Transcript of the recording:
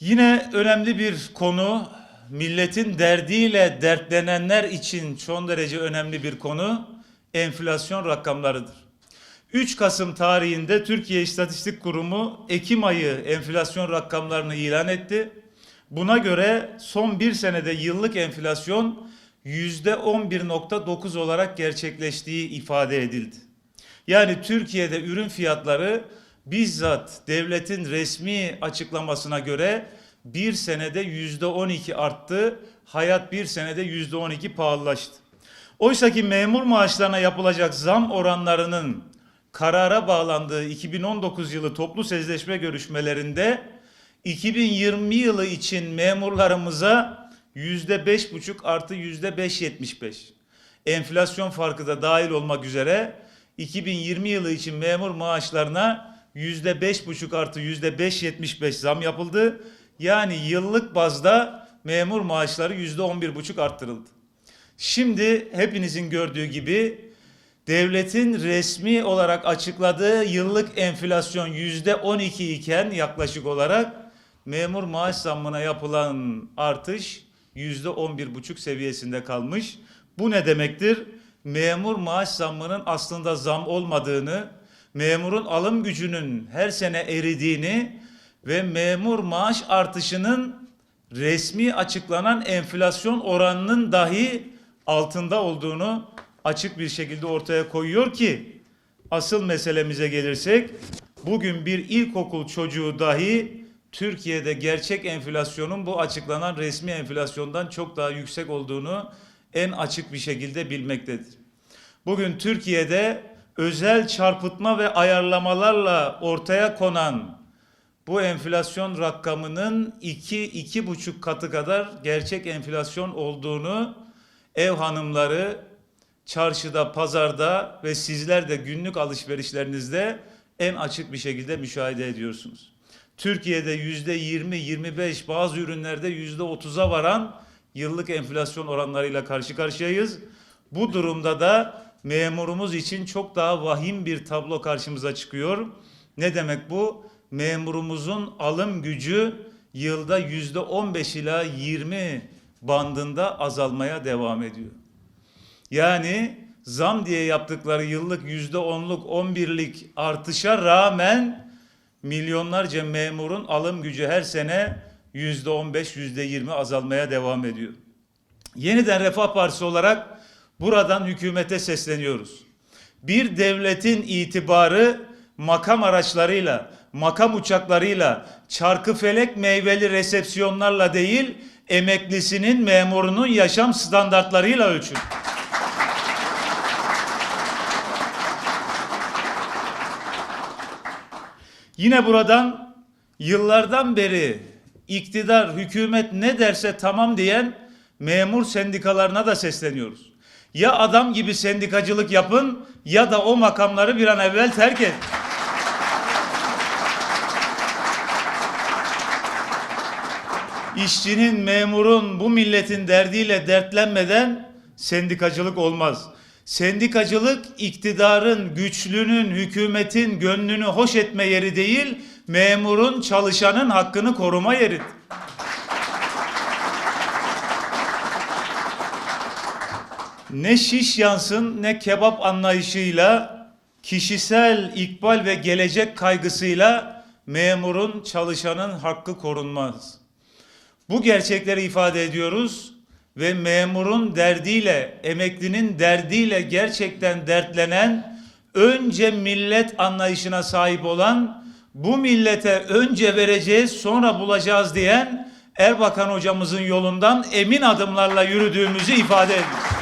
Yine önemli bir konu, milletin derdiyle dertlenenler için son derece önemli bir konu, enflasyon rakamlarıdır. 3 Kasım tarihinde Türkiye İstatistik Kurumu Ekim ayı enflasyon rakamlarını ilan etti. Buna göre son bir senede yıllık enflasyon %11.9 olarak gerçekleştiği ifade edildi. Yani Türkiye'de ürün fiyatları bizzat devletin resmi açıklamasına göre bir senede yüzde 12 arttı. Hayat bir senede yüzde 12 pahalılaştı. Oysa ki memur maaşlarına yapılacak zam oranlarının karara bağlandığı 2019 yılı toplu sözleşme görüşmelerinde 2020 yılı için memurlarımıza yüzde beş buçuk artı yüzde beş yetmiş beş. Enflasyon farkı da dahil olmak üzere 2020 yılı için memur maaşlarına yüzde beş buçuk artı yüzde beş yetmiş beş zam yapıldı. Yani yıllık bazda memur maaşları yüzde on bir buçuk arttırıldı. Şimdi hepinizin gördüğü gibi devletin resmi olarak açıkladığı yıllık enflasyon yüzde 12 iken yaklaşık olarak memur maaş zammına yapılan artış yüzde 11 buçuk seviyesinde kalmış. Bu ne demektir? Memur maaş zammının aslında zam olmadığını, memurun alım gücünün her sene eridiğini ve memur maaş artışının resmi açıklanan enflasyon oranının dahi altında olduğunu açık bir şekilde ortaya koyuyor ki asıl meselemize gelirsek bugün bir ilkokul çocuğu dahi Türkiye'de gerçek enflasyonun bu açıklanan resmi enflasyondan çok daha yüksek olduğunu en açık bir şekilde bilmektedir. Bugün Türkiye'de özel çarpıtma ve ayarlamalarla ortaya konan bu enflasyon rakamının iki, iki buçuk katı kadar gerçek enflasyon olduğunu ev hanımları çarşıda, pazarda ve sizler de günlük alışverişlerinizde en açık bir şekilde müşahede ediyorsunuz. Türkiye'de yüzde 20, 25 bazı ürünlerde yüzde 30'a varan yıllık enflasyon oranlarıyla karşı karşıyayız. Bu durumda da memurumuz için çok daha vahim bir tablo karşımıza çıkıyor. Ne demek bu? Memurumuzun alım gücü yılda yüzde 15 ila 20 bandında azalmaya devam ediyor. Yani zam diye yaptıkları yıllık yüzde onluk, on birlik artışa rağmen milyonlarca memurun alım gücü her sene yüzde on beş, yüzde yirmi azalmaya devam ediyor. Yeniden Refah Partisi olarak buradan hükümete sesleniyoruz. Bir devletin itibarı makam araçlarıyla, makam uçaklarıyla, çarkıfelek meyveli resepsiyonlarla değil, emeklisinin, memurunun yaşam standartlarıyla ölçülür. Yine buradan yıllardan beri iktidar, hükümet ne derse tamam diyen memur sendikalarına da sesleniyoruz. Ya adam gibi sendikacılık yapın ya da o makamları bir an evvel terk edin. İşçinin, memurun, bu milletin derdiyle dertlenmeden sendikacılık olmaz. Sendikacılık iktidarın, güçlünün, hükümetin gönlünü hoş etme yeri değil, memurun, çalışanın hakkını koruma yeridir. Ne şiş yansın ne kebap anlayışıyla, kişisel ikbal ve gelecek kaygısıyla memurun, çalışanın hakkı korunmaz. Bu gerçekleri ifade ediyoruz ve memurun derdiyle, emeklinin derdiyle gerçekten dertlenen, önce millet anlayışına sahip olan, bu millete önce vereceğiz sonra bulacağız diyen Erbakan hocamızın yolundan emin adımlarla yürüdüğümüzü ifade ediyoruz.